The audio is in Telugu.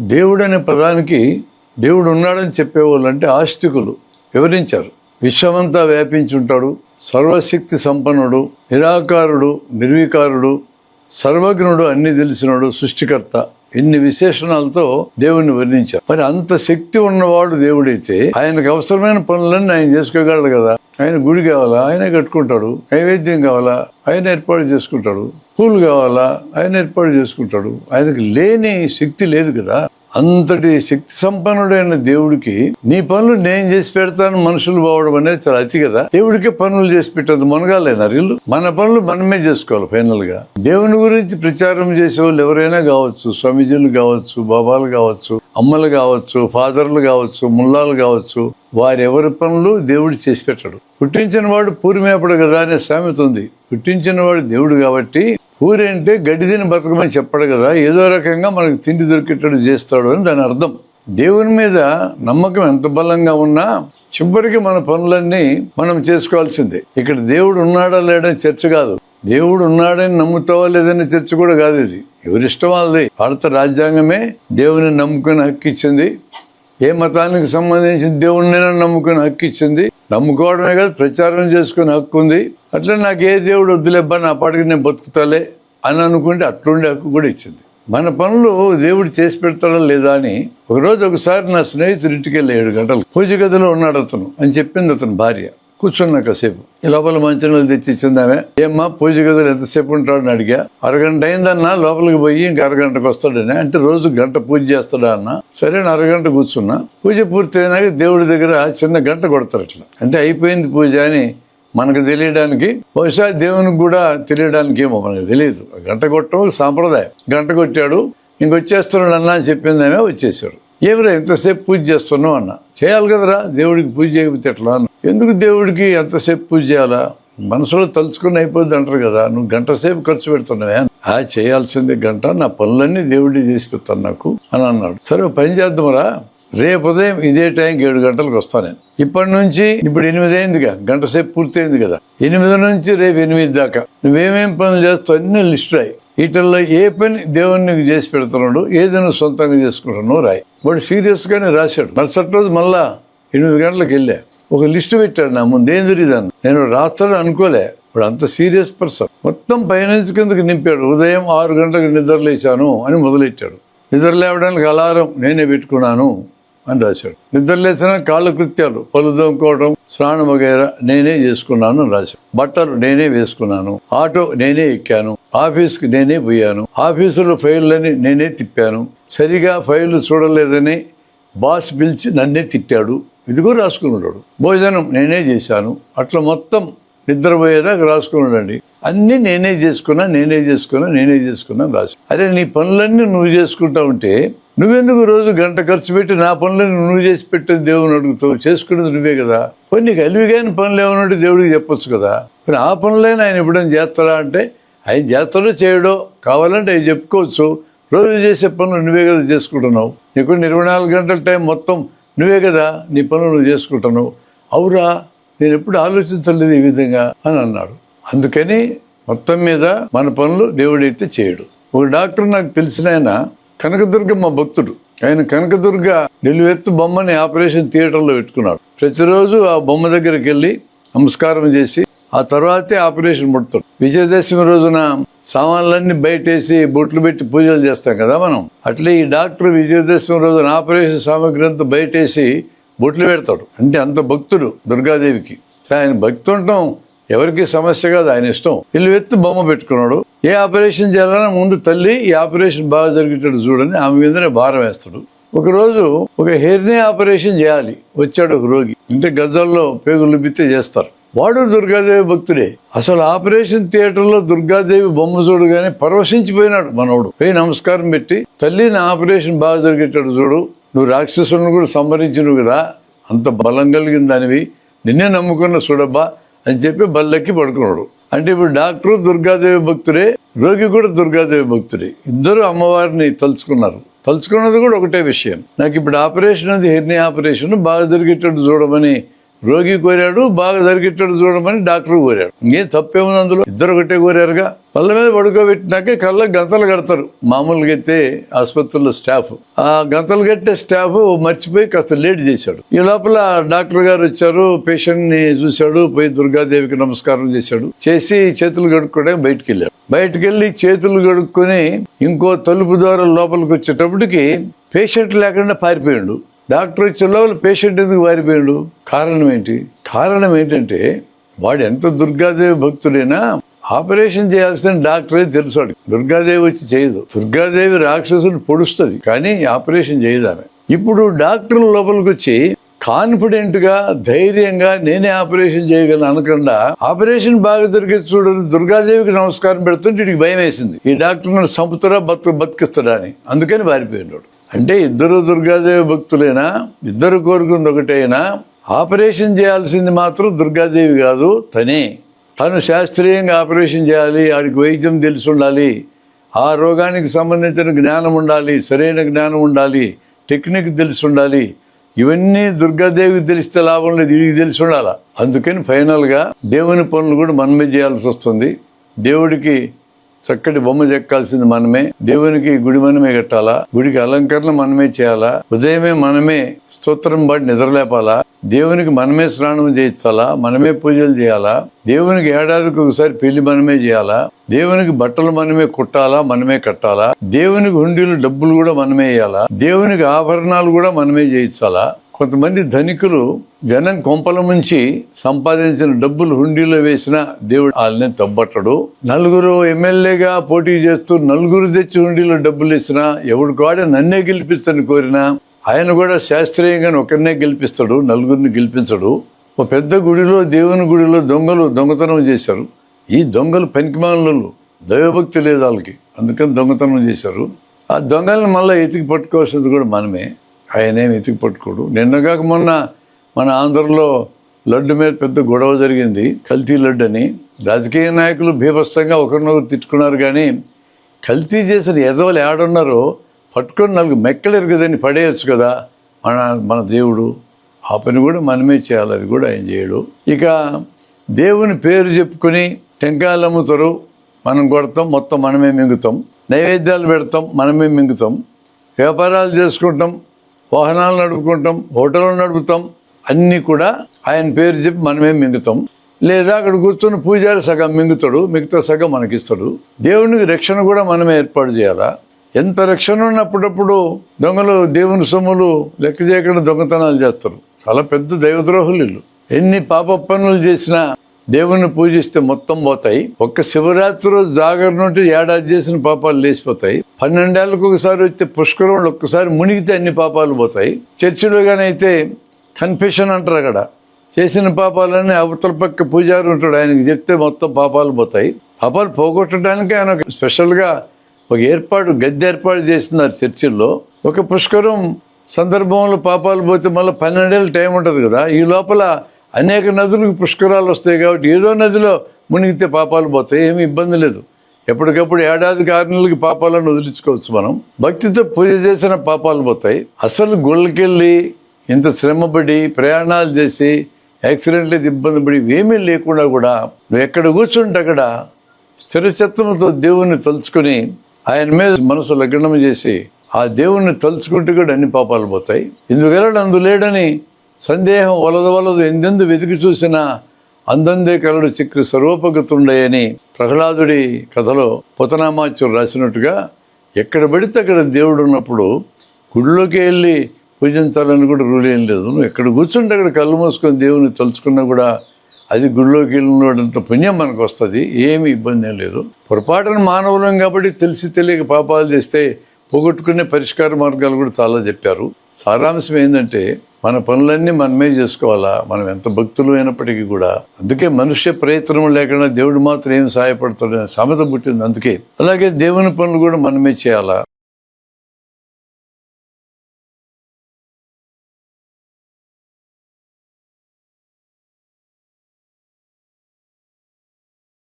దేవుడు అనే పదానికి దేవుడు ఉన్నాడని చెప్పేవాళ్ళు అంటే ఆస్తికులు. వివరించారు. విశ్వమంతా వ్యాపించి ఉంటాడు. సర్వశక్తి సంపన్నుడు నిరాకారుడు నిర్వికారుడు సర్వజ్ఞుడు అన్ని తెలిసినాడు సృష్టికర్త. ఇన్ని విశేషణాలతో దేవుణ్ణి వర్ణించారు. మరి అంత శక్తి ఉన్నవాడు దేవుడైతే ఆయనకు అవసరమైన పనులన్నీ ఆయన చేసుకోగలడు కదా. ఆయన గుడి కావాలా? ఆయనే కట్టుకుంటాడు. నైవేద్యం కావాలా? ఆయన ఏర్పాటు చేసుకుంటాడు. పూలు కావాలా? ఆయన ఏర్పాటు చేసుకుంటాడు. ఆయనకు లేని శక్తి లేదు కదా. అంతటి శక్తి సంపన్నుడైన దేవుడికి నీ పనులు నేను చేసి పెడతాను మనుషులు పోవడం అనేది చాలా అతి కదా. దేవుడికే పనులు చేసి పెట్టదు మనగాలేనా ఇల్లు మన పనులు మనమే చేసుకోవాలి ఫైనల్గా. దేవుని గురించి ప్రచారం చేసే వాళ్ళు ఎవరైనా కావచ్చు. స్వామీజీలు కావచ్చు బాబాలు కావచ్చు అమ్మలు కావచ్చు ఫాదర్లు కావచ్చు ముల్లాలు కావచ్చు. వారి ఎవరి పనులు దేవుడు చేసి పెట్టడు. పుట్టించిన వాడు పూర్మేపడు కదా అనే సామెత ఉంది. పుట్టించిన వాడు దేవుడు కాబట్టి ఊరేంటే అంటే గడ్డి తిని బతకమని చెప్పడు కదా ఏదో రకంగా మనకు తిండి దొరికేటట్టు చేస్తాడు అని దాని అర్థం. దేవుని మీద నమ్మకం ఎంత బలంగా ఉన్నా చివరికి మన పనులన్నీ మనం చేసుకోవాల్సిందే. ఇక్కడ దేవుడు ఉన్నాడా లేడని చర్చ కాదు. దేవుడు ఉన్నాడని నమ్ముతావా లేదని చర్చ కూడా కాదు ఇది. ఎవరిష్టం వాళ్ళది. భారత రాజ్యాంగమే దేవుని నమ్ముకునే హక్కు ఇచ్చింది. ఏ మతానికి సంబంధించిన దేవుడినైనా నమ్ముకునే హక్కు ఇచ్చింది. నమ్ముకోవడమే కాదు ప్రచారం చేసుకునే హక్కు ఉంది. అట్లా నాకు ఏ దేవుడు వద్దులేబ్బా నా పాటికి నేను బతుకుతాలే అని అనుకుంటే అట్లుండే హక్కు కూడా ఇచ్చింది. మన పనులు దేవుడు చేసి పెడతాడా లేదా అని ఒకరోజు ఒకసారి నా స్నేహితుడి ఇంటికి వెళ్ళి ఏడు గంటలు పూజ గదిలో ఉన్నాడు అతను అని చెప్పింది అతని భార్య. కూర్చున్నా కాసేపు. ఈ లోపల మంచినీళ్ళు తెచ్చి ఇచ్చిందామె. ఏమ్మా పూజ గదిలో ఎంతసేపు ఉంటాడని అడిగా. అరగంట అయిందన్నా లోపలికి పోయి ఇంకా అరగంటకు వస్తాడని. అంటే రోజు గంట పూజ చేస్తాడా అన్న. సరే అని అరగంట కూర్చున్నా. పూజ పూర్తి అయినాక దేవుడి దగ్గర చిన్న గంట కొడతారు అట్లా అంటే అయిపోయింది పూజ అని మనకు తెలియడానికి బహుశా దేవునికి కూడా తెలియడానికి ఏమో మనకు తెలియదు. గంట కొట్టడం సాంప్రదాయం. గంట కొట్టాడు ఇంకొచ్చేస్తున్నాడు అన్న అని చెప్పిందేమే వచ్చేసాడు. ఏమిరా ఎంతసేపు పూజ చేస్తున్నావు అన్న? చేయాలి కదరా దేవుడికి పూజ చేయకపోతే ఎట్లా అన్న? ఎందుకు దేవుడికి ఎంతసేపు పూజ చేయాలా? మనసులో తలుచుకుని అయిపోద్ది అంటారు కదా నువ్వు గంట సేపు ఖర్చు పెడుతున్నావే ఆ చేయాల్సింది గంట నా పనులన్నీ దేవుడి చేసి పెడతాను నాకు అని అన్నాడు. సరే పని చేద్దామరా రేపు ఉదయం ఇదే టైంకి ఏడు గంటలకు వస్తాను నేను. ఇప్పటి నుంచి ఇప్పుడు ఎనిమిది అయిందిగా గంట సేపు పూర్తయింది కదా. ఎనిమిది నుంచి రేపు ఎనిమిది దాకా. నువ్వేమేం పనులు చేస్తావు? అన్ని లిస్ట్ రాయి. వీటిల్లో ఏ పని దేవునికి చేసి పెడుతున్నాడు ఏది నువ్వు సొంతంగా చేసుకుంటున్నావు రాయి. వాడు సీరియస్గానే రాశాడు. మరుసటి రోజు మళ్ళా ఎనిమిది గంటలకు వెళ్ళా. ఒక లిస్ట్ పెట్టాడు నా ముందు. ఏం జరిగిందన్న? నేను రాస్తాడు అనుకోలే. ఇప్పుడు అంత సీరియస్ పర్సన్. మొత్తం పైనుంచి కిందకి నింపాడు. ఉదయం ఆరు గంటలకు నిద్రలేశాను అని మొదలెట్టాడు. నిద్ర లేవడానికి అలారం నేనే పెట్టుకున్నాను. అని రాశాడు. నిద్ర లేచిన కాళ్ళ కృత్యాలు పలు దొంకోవడం స్నానం వగైరా నేనే చేసుకున్నాను అని రాశాడు. బట్టలు నేనే వేసుకున్నాను ఆటో నేనే ఎక్కాను ఆఫీస్కి నేనే పోయాను ఆఫీసులో ఫైళ్ళని నేనే తిప్పాను సరిగా ఫైళ్ళు చూడలేదని బాస్ పిలిచి నన్నే తిట్టాడు ఇదిగో రాసుకున్నాడు భోజనం నేనే చేశాను అట్లా మొత్తం నిద్రపోయేదాకా రాసుకున్నాడండి అన్నీ నేనే చేసుకున్నా నేనే చేసుకున్నా నేనే చేసుకున్నా రాసి అరే నీ పనులన్నీ నువ్వు చేసుకుంటా ఉంటే నువ్వెందుకు రోజు గంట ఖర్చు పెట్టి నా పనులను నువ్వు చేసి పెట్టేది దేవుని అడుగుతావు చేసుకునేది నువ్వే కదా? కొన్ని నీకు అలివిగాని పనులు ఏమన్నట్టు దేవుడికి చెప్పొచ్చు కదా? కానీ ఆ పనులైనా ఆయన ఎప్పుడైనా చేస్తాడా అంటే ఆయన చేస్తాడో చేయడో కావాలంటే ఆయన చెప్పుకోవచ్చు. రోజు చేసే పనులు నువ్వే కదా చేసుకుంటున్నావు. నీకు ఇరవై నాలుగు గంటల టైం మొత్తం నువ్వే కదా నీ పనులు నువ్వు చేసుకుంటున్నావు. అవురా నేను ఎప్పుడు ఆలోచించలేదు ఈ విధంగా అని అన్నాడు. అందుకని మొత్తం మీద మన పనులు దేవుడైతే చేయడు. ఒక డాక్టర్ నాకు తెలిసిన ఆయన కనకదుర్గ మా భక్తుడు. ఆయన కనకదుర్గ నిలువెత్తు బొమ్మని ఆపరేషన్ థియేటర్లో పెట్టుకున్నాడు. ప్రతిరోజు ఆ బొమ్మ దగ్గరికి వెళ్ళి నమస్కారం చేసి ఆ తర్వాతే ఆపరేషన్ ముడతాడు విజయదశమి రోజున సామాన్లన్నీ బయటేసి బొట్లు పెట్టి పూజలు చేస్తాం కదా మనం. అట్లే ఈ డాక్టర్ విజయదశమి రోజున ఆపరేషన్ సామాగ్రి అంతా బయటేసి బొట్లు పెడతాడు. అంటే అంత భక్తుడు దుర్గాదేవికి. ఆయన భక్తి ఉండటం ఎవరికి సమస్య కాదు ఆయన ఇష్టం. ఇల్లు ఎత్తు బొమ్మ పెట్టుకున్నాడు. ఏ ఆపరేషన్ చేయాలన్నా ముందు తల్లి ఈ ఆపరేషన్ బాగా జరిగేటట్టు చూడని ఆమె మీదనే భారం వేస్తాడు. ఒకరోజు ఒక హెర్నీ ఆపరేషన్ చేయాలి వచ్చాడు ఒక రోగి. అంటే గజాల్లో పేగులు బిత్తే చేస్తారు. వాడు దుర్గాదేవి భక్తుడే. అసలు ఆపరేషన్ థియేటర్లో దుర్గాదేవి బొమ్మ చూడగానే పరవశించిపోయినాడు మనవడు పోయి నమస్కారం పెట్టి తల్లి నా ఆపరేషన్ బాగా జరిగేటట్టు చూడు. నువ్వు రాక్షసులను కూడా సంహరించినవు కదా. అంత బలం కలిగిన దానివి. నిన్నే నమ్ముకున్న చూడబ్బా అని చెప్పి బల్లెక్కి పడుకున్నాడు. అంటే ఇప్పుడు డాక్టర్ దుర్గాదేవి భక్తుడే రోగి కూడా దుర్గాదేవి భక్తుడే. ఇద్దరు అమ్మవారిని తలుచుకున్నారు. తలుచుకున్నది కూడా ఒకటే విషయం. నాకు ఇప్పుడు ఆపరేషన్ అది హెర్నీ ఆపరేషన్ బాగా జరిగేటట్టు చూడమని రోగి కోరాడు బాగా జరిగేటట్టు చూడమని డాక్టర్ కోరాడు. ఇంకేం తప్పేముంది అందులో? ఇద్దరు ఒకటే కోరారుగా. కళ్ళ మీద పడుకోబెట్టినాక కళ్ళ గంతలు కడతారు. మామూలుగా అయితే ఆసుపత్రిలో స్టాఫ్. ఆ గంతలు కట్టే స్టాఫ్ మర్చిపోయి కాస్త లేట్ చేశాడు. ఈ లోపల డాక్టర్ గారు వచ్చారు పేషెంట్ని చూశాడు పోయి దుర్గాదేవికి నమస్కారం చేశాడు. చేసి చేతులు కడుక్కోవడానికి బయటికి వెళ్ళాడు బయటికి వెళ్ళి చేతులు కడుక్కొని ఇంకో తలుపు ద్వారా లోపలికి వచ్చేటప్పటికి పేషెంట్ లేకుండా పారిపోయాడు. డాక్టర్ వచ్చే లోపల పేషెంట్ ఎందుకు పారిపోయాడు? కారణం ఏంటి? కారణం ఏంటంటే వాడు ఎంత దుర్గాదేవి భక్తుడైనా ఆపరేషన్ చేయాల్సిన డాక్టరే తెలుసాడు దుర్గాదేవి వచ్చి చేయదు. దుర్గాదేవి రాక్షసుని పొడుస్తుంది కానీ ఆపరేషన్ చేయదు ఆమె. ఇప్పుడు డాక్టర్ లోపలికి వచ్చి కాన్ఫిడెంట్గా ధైర్యంగా నేనే ఆపరేషన్ చేయగలను అనకుండా ఆపరేషన్ బాగా దొరికి చూడని దుర్గాదేవికి నమస్కారం పెడుతుంటే వీడికి భయం వేసింది. ఈ డాక్టర్ నన్ను చంపుతారా బతు బతికిస్తాడా అని. అందుకని పారిపోయినాడు అంటే ఇద్దరు దుర్గాదేవి భక్తులైనా? ఇద్దరు కోరుకుంది ఒకటైనా? ఆపరేషన్ చేయాల్సింది మాత్రం దుర్గాదేవి కాదు తనే. తను శాస్త్రీయంగా ఆపరేషన్ చేయాలి ఆడికి వైద్యం తెలిసి ఉండాలి ఆ రోగానికి సంబంధించిన జ్ఞానం ఉండాలి సరైన జ్ఞానం ఉండాలి టెక్నిక్ తెలిసి ఉండాలి ఇవన్నీ దుర్గాదేవికి తెలిస్తే లాభం లేదు వీడికి తెలిసి ఉండాలి? అందుకని ఫైనల్గా దేవుని పనులు కూడా మనమే చేయాల్సి వస్తుంది. దేవుడికి చక్కటి బొమ్మ చెక్కాల్సింది మనమే. దేవునికి గుడి మనమే కట్టాలా? గుడికి అలంకరణ మనమే చేయాలా? ఉదయమే మనమే స్తోత్రం బట్టి నిద్రలేపాలా? దేవునికి మనమే స్నానం చేయించాలా? మనమే పూజలు చేయాలా? దేవునికి ఏడాదికి ఒకసారి పెళ్ళి మనమే చేయాలా? దేవునికి బట్టలు మనమే కుట్టాలా? మనమే కట్టాలా? దేవునికి హుండీలు డబ్బులు కూడా మనమే వేయాలా? దేవునికి ఆభరణాలు కూడా మనమే చేయించాలా? కొంతమంది ధనికులు జనం కొంపల నుంచి సంపాదించిన డబ్బులు హుండీలో వేసిన దేవుడు వాళ్ళని తబ్బట్టడు. నలుగురు ఎమ్మెల్యేగా పోటీ చేస్తూ నలుగురు తెచ్చి హుండీలో డబ్బులు ఇచ్చినా ఎవడు కూడా నన్నే గెలిపిస్తని కోరినా ఆయన కూడా శాస్త్రీయంగా ఒకరినే గెలిపిస్తాడు నలుగురిని గెలిపించడు. ఒక పెద్ద గుడిలో దేవుని గుడిలో దొంగలు దొంగతనం చేశారు. ఈ దొంగలు పనికిమానులు దైవభక్తి లేదు వాళ్ళకి. అందుకని దొంగతనం చేశారు. ఆ దొంగలను మళ్ళీ ఎతికి పట్టుకోవాల్సింది కూడా మనమే. ఆయనే వెతికి పట్టుకోడు. నిన్నగాక మొన్న మన ఆంధ్రలో లడ్డు మీద పెద్ద గొడవ జరిగింది. కల్తీ లడ్డు అని. రాజకీయ నాయకులు భీభత్సంగా ఒకరినొకరు తిట్టుకున్నారు కానీ కల్తీ చేసిన ఎదవలు ఏడున్నారో పట్టుకొని నాలుగు మెక్కలు కదండి పడేయచ్చు కదా మన మన దేవుడు. ఆ పని కూడా మనమే చేయాలి అది కూడా ఆయన చేయడు. ఇక దేవుని పేరు చెప్పుకొని టెంకాయలు అమ్ముతారు. మనం కొడతాం మొత్తం మనమే మింగుతాం. నైవేద్యాలు పెడతాం మనమే మింగుతాం. వ్యాపారాలు చేసుకుంటాం వాహనాలు నడుపుకుంటాం హోటళ్ళు నడుపుతాం అన్నీ కూడా ఆయన పేరు చెప్పి మనమే మింగుతాం. లేదా అక్కడ కూర్చొని పూజారి సగం మింగుతాడు మిగతా సగం మనకిస్తాడు. దేవునికి రక్షణ కూడా మనమే ఏర్పాటు చేయాలా? ఎంత రక్షణ ఉన్నప్పుడప్పుడు దొంగలు దేవుని సొమ్ములు లెక్క చేయకుండా దొంగతనాలు చేస్తారు. చాలా పెద్ద దైవద్రోహులు వీళ్ళు. ఎన్ని పాప పనులు చేసినా దేవుణ్ణి పూజిస్తే మొత్తం పోతాయి. ఒక్క శివరాత్రి రోజు జాగరణ ఉంటే ఏడాది చేసిన పాపాలు లేచిపోతాయి. పన్నెండేళ్ళకు ఒకసారి వచ్చే పుష్కరంలో ఒక్కసారి మునిగితే అన్ని పాపాలు పోతాయి. చర్చిలో కానీ అయితే కన్ఫెషన్ అంటారు అక్కడ. చేసిన పాపాలన్నీ అవతల పక్క పూజారి ఉంటాడు. ఆయనకి చెప్తే మొత్తం పాపాలు పోతాయి. పాపాలు పోగొట్టడానికి ఆయన ఒక స్పెషల్గా ఒక ఏర్పాటు గద్దె ఏర్పాటు చేస్తున్నారు చర్చిల్లో. ఒక పుష్కరం సందర్భంలో పాపాలు పోతే మళ్ళీ పన్నెండేళ్ళు టైం ఉంటుంది కదా. ఈ లోపల అనేక నదులకు పుష్కరాలు వస్తాయి కాబట్టి ఏదో నదిలో మునిగితే పాపాలు పోతాయి ఏమీ ఇబ్బంది లేదు. ఎప్పటికప్పుడు ఏడాదికి ఆరు నెలలకి పాపాలను వదిలించుకోవచ్చు మనం. భక్తితో పూజ చేసిన పాపాలు పోతాయి. అసలు గుళ్ళకెళ్ళి ఇంత శ్రమపడి ప్రయాణాలు చేసి యాక్సిడెంట్లు అయితే ఇబ్బంది పడి ఏమీ లేకుండా కూడా నువ్వు ఎక్కడ కూర్చుంటే అక్కడ స్థిరచిత్తంతో దేవుణ్ణి తలుచుకొని ఆయన మీద మనసు లగ్నం చేసి ఆ దేవుణ్ణి తలుచుకుంటే కూడా అన్ని పాపాలు పోతాయి. ఇందువలన అందులేడని సందేహం వలదు వలదు ఎందెందు వెతికి చూసినా అందందే కలడు చిక్కు స్వరూపగతుండయని ప్రహ్లాదుడి కథలో పుతనామాచ్యుడు రాసినట్టుగా ఎక్కడ పడితే అక్కడ దేవుడు ఉన్నప్పుడు గుడిలోకి వెళ్ళి పూజించాలని కూడా రూల్ ఏం లేదు. నువ్వు ఎక్కడ కూర్చుంటే అక్కడ కళ్ళు మూసుకొని దేవుని తలుచుకున్నా కూడా అది గుడిలోకి వెళ్ళినోడంత పుణ్యం మనకు వస్తుంది. ఏమి ఇబ్బంది ఏం లేదు. పొరపాటున మానవులం కాబట్టి తెలిసి తెలియక పాపాలు చేస్తే పోగొట్టుకునే పరిష్కార మార్గాలు కూడా చాలా చెప్పారు. సారాంశం ఏంటంటే మన పనులన్నీ మనమే చేసుకోవాలా? మనం ఎంత భక్తులు అయినప్పటికీ కూడా. అందుకే మనుష్య ప్రయత్నం లేకుండా దేవుడు మాత్రం ఏం సహాయపడతాడని సామెత పుట్టింది అందుకే. అలాగే దేవుని పనులు కూడా మనమే చేయాలా?